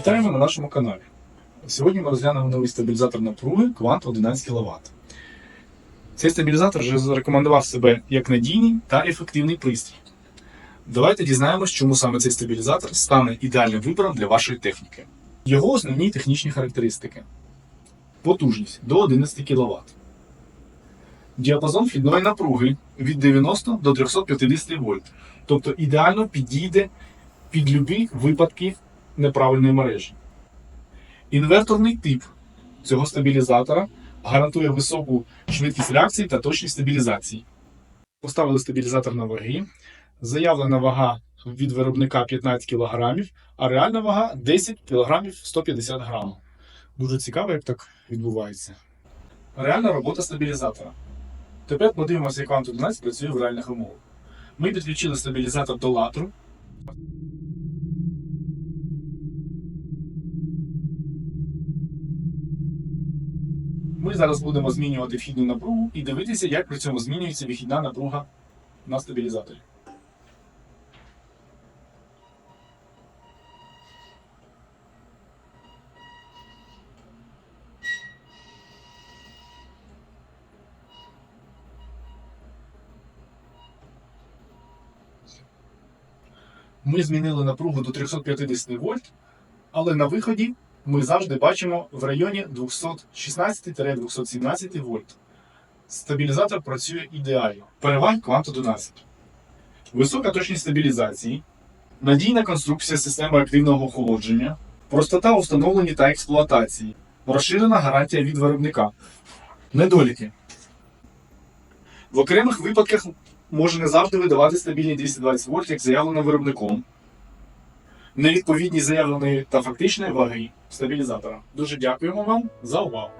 Вітаємо на нашому каналі. Сьогодні ми розглянемо новий стабілізатор напруги Quant 11 кВт. Цей стабілізатор вже зарекомендував себе як надійний та ефективний пристрій. Давайте дізнаємось, чому саме цей стабілізатор стане ідеальним вибором для вашої техніки. Його основні технічні характеристики: потужність до 11 кВт. Діапазон вхідної напруги від 90 до 350 вольт, тобто ідеально підійде під любі випадки неправильної мережі. Інверторний тип цього стабілізатора гарантує високу швидкість реакції та точність стабілізації. Поставили стабілізатор на ваги. Заявлена вага від виробника 15 кг, а реальна вага 10 кг 150 г. Дуже цікаво, як так відбувається. Реальна робота стабілізатора. Тепер подивимося, як Quantum 11 працює в реальних умовах. Ми підключили стабілізатор до латру. Ми зараз будемо змінювати вхідну напругу і дивитися, як при цьому змінюється вихідна напруга на стабілізаторі. Ми змінили напругу до 350 вольт, але на виході ми завжди бачимо в районі 216-217 вольт. Стабілізатор працює ідеально. Переваги Quant 11. Висока точність стабілізації, надійна конструкція системи активного охолодження, простота у та експлуатації, розширена гарантія від виробника. Недоліки. В окремих випадках може не завжди видавати стабільні 220 вольт, як заявлено виробником. Невідповідність заявленої та фактичної ваги стабілізатора. Дуже дякуємо вам за увагу.